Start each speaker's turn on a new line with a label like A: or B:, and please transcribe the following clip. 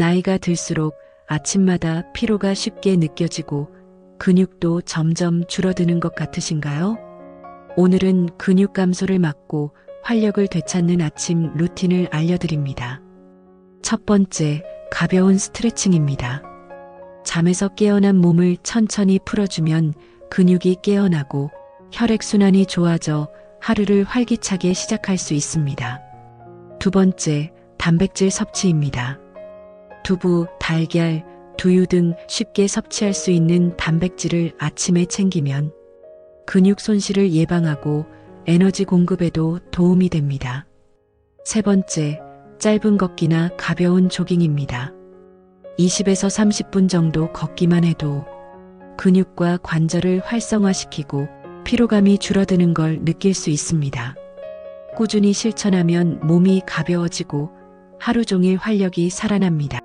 A: 나이가 들수록 아침마다 피로가 쉽게 느껴지고 근육도 점점 줄어드는 것 같으신가요? 오늘은 근육 감소를 막고 활력을 되찾는 아침 루틴을 알려드립니다. 첫 번째, 가벼운 스트레칭입니다. 잠에서 깨어난 몸을 천천히 풀어주면 근육이 깨어나고 혈액순환이 좋아져 하루를 활기차게 시작할 수 있습니다. 두 번째, 단백질 섭취입니다. 두부, 달걀, 두유 등 쉽게 섭취할 수 있는 단백질을 아침에 챙기면 근육 손실을 예방하고 에너지 공급에도 도움이 됩니다. 세 번째, 짧은 걷기나 가벼운 조깅입니다. 20에서 30분 정도 걷기만 해도 근육과 관절을 활성화시키고 피로감이 줄어드는 걸 느낄 수 있습니다. 꾸준히 실천하면 몸이 가벼워지고 하루 종일 활력이 살아납니다.